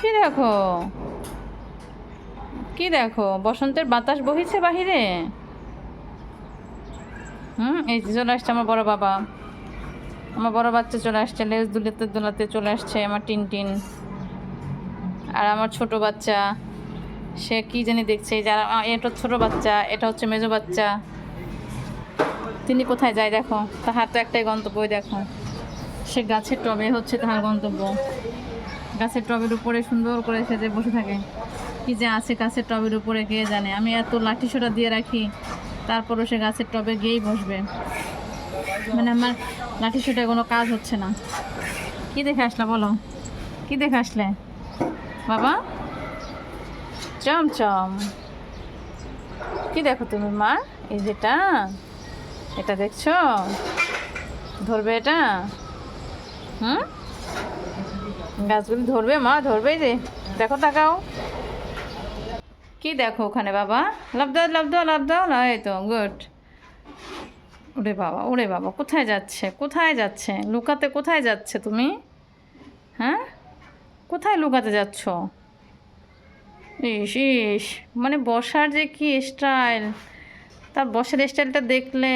কি দেখো? কি দেখো? বসন্তের বাতাস বহিছে বাহিরে? হুম, এই যে চলে আসছে আমার বড় বাবা। আমার বড় বাচ্চা চলে আসছে, লেজ দুলাতে দুলাতে চলে আসছে আমার টিন টিন আর আমার ছোট বাচ্চা, সে কি জানি দেখছে যারা এটা ছোট বাচ্চা, এটা হচ্ছে মেজো বাচ্চা। তিনি কোথায়? যায় দেখো। তাহার তো একটাই গন্তব্য দেখো। সে গাছের টবে হচ্ছে তাহার গন্তব্য। গাছের টবের উপরে সুন্দর করে সেজে বসে থাকে। কি যে আছে গাছের টবের উপরে, কে জানে? আমি এত লাঠি সোটা দিয়ে রাখি, তারপরও সে গাছের টবে গিয়েই বসবে। মানে আমার লাঠি সোটায় কোনো কাজ হচ্ছে না। কি দেখে আসলে বলো? কি দেখে আসলে? বাবা? চমচম কি দেখো তুমি, মা? এই যেটা, এটা দেখছ? ধরবে এটা? হুম? গাছগুলি ধরবে, মা ধরবেই রে দেখো, তাকাও। কি দেখো ওখানে, বাবা? লাভ দাও লাভ দাও লাভ দাও। এই তো, গুড। ওরে বাবা ওরে বাবা, কোথায় যাচ্ছে? কোথায় যাচ্ছে? লুকাতে কোথায় যাচ্ছে তুমি? হ্যাঁ? কোথায় লুকাতে যাচ্ছ? ইস ইস মানে বসার যে কি স্টাইল তার বসার স্টাইলটা দেখলে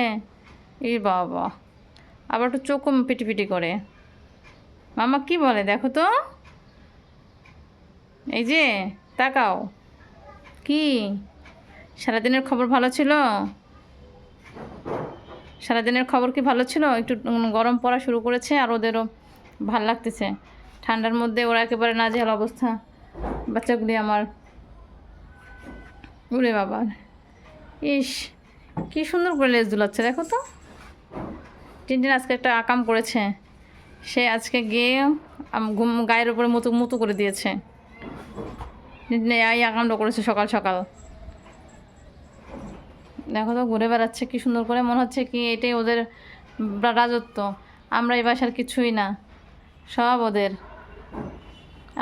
ই বাবা। আবার একটু চোখও পিটি করে। মামা কি বলে, দেখো তো। এই যে, তাকাও। কি? সারাদিনের খবর ভালো ছিল? সারাদিনের খবর কি ভালো ছিল? একটু গরম পড়া শুরু করেছে আর ওদেরও ভালো লাগতেছে। ঠান্ডার মধ্যে ওরা একেবারে নাজেহাল অবস্থা। বাচ্চাগুলি আমার। উড়ে বাবা। ইস, কি সুন্দর করে লেজ দুলাচ্ছে, দেখো তো। টিনটিন আজকে একটা আকাম করেছে। সে আজকে গিয়ে ঘুম গায়ের উপরে মুতু মুতু করে দিয়েছে। এই আকামটা করেছে সকাল সকাল। দেখো তো, ঘুরে বেড়াচ্ছে, কি সুন্দর করে। মনে হচ্ছে কি এটাই ওদের রাজত্ব। আমরা এই বাসার কিছুই না। সব ওদের।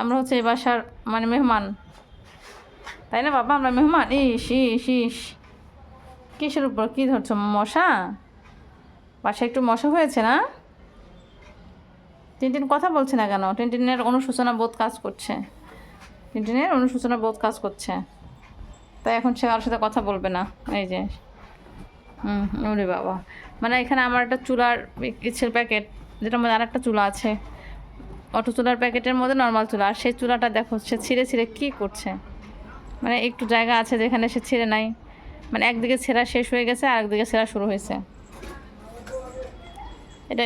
আমরা হচ্ছে এই বাসার মানে মেহমান। তাই না বাবা? আমরা মেহমান? ইস ইস ইস। কিসের উপর? কী ধরছো, মশা? বাসায় একটু মশা হয়েছে না? টিনটিন কথা বলছে না কেন? টিনটিনের অনুশোচনা বোধ কাজ করছে। টিনটিনের অনুশোচনা বোধ কাজ করছে। তাই এখন সে কারোর সাথে কথা বলবে না। এই যে, হুম, ওরে বাবা। মানে এখানে আমার একটা চুলার ইচ্ছের প্যাকেট, যেটার মধ্যে আর একটা চুলা আছে। অটো চুলার প্যাকেটের মধ্যে নর্মাল চুলা। আর সেই চুলাটা দেখো, সে ছিঁড়ে ছিঁড়ে কী করছে? মানে একটু জায়গা আছে যেখানে সে ছিঁড়ে নাই। মানে একদিকে ছেঁড়া শেষ হয়ে গেছে আর একদিকে ছেঁড়া শুরু হয়েছে। এটা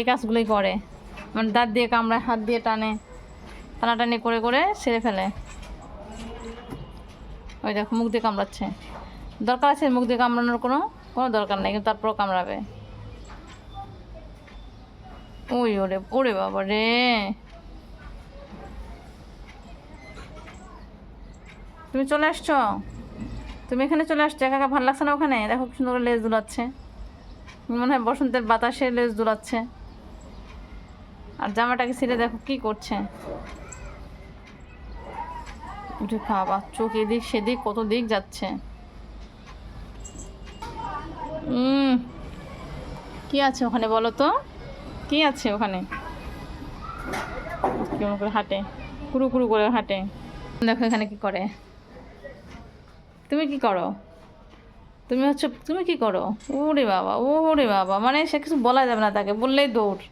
এই কাজগুলোই করে। মানে দাঁত দিয়ে কামড়ায়, হাত দিয়ে টানে, টানাটানি করে করে সেরে ফেলে। ওই দেখো, মুখ দিয়ে কামড়াচ্ছে। দরকার আছে মুখ দিয়ে কামড়ানোর কোনো কোনো দরকার নেই, কিন্তু তারপরও কামড়াবে। ওই ওরে ওরে বাবা রে। তুমি চলে আসছো? তুমি এখানে চলে আসছো? একা একা ভালো লাগছে না ওখানে? দেখো সুন্দর লেজ দুলাচ্ছে। মনে হয় বসন্তের বাতাসে লেজ দুলাচ্ছে। আর জামাটাকে ছিঁড়ে দেখো কি করছে। উঠে খাওয়া চোখ এদিক সেদিক কত দিক যাচ্ছে। কি আছে ওখানে বলো তো? কি আছে ওখানে? কেমন করে হাঁটে? কুড়ু কুড়ু করে হাঁটে। দেখো এখানে কি করে। তুমি কি করো? তুমি হচ্ছে, তুমি কি করো? ওরে বাবা ওরে বাবা মানে সে কিছু বলা যাবে না তাকে, বললেই দৌড়।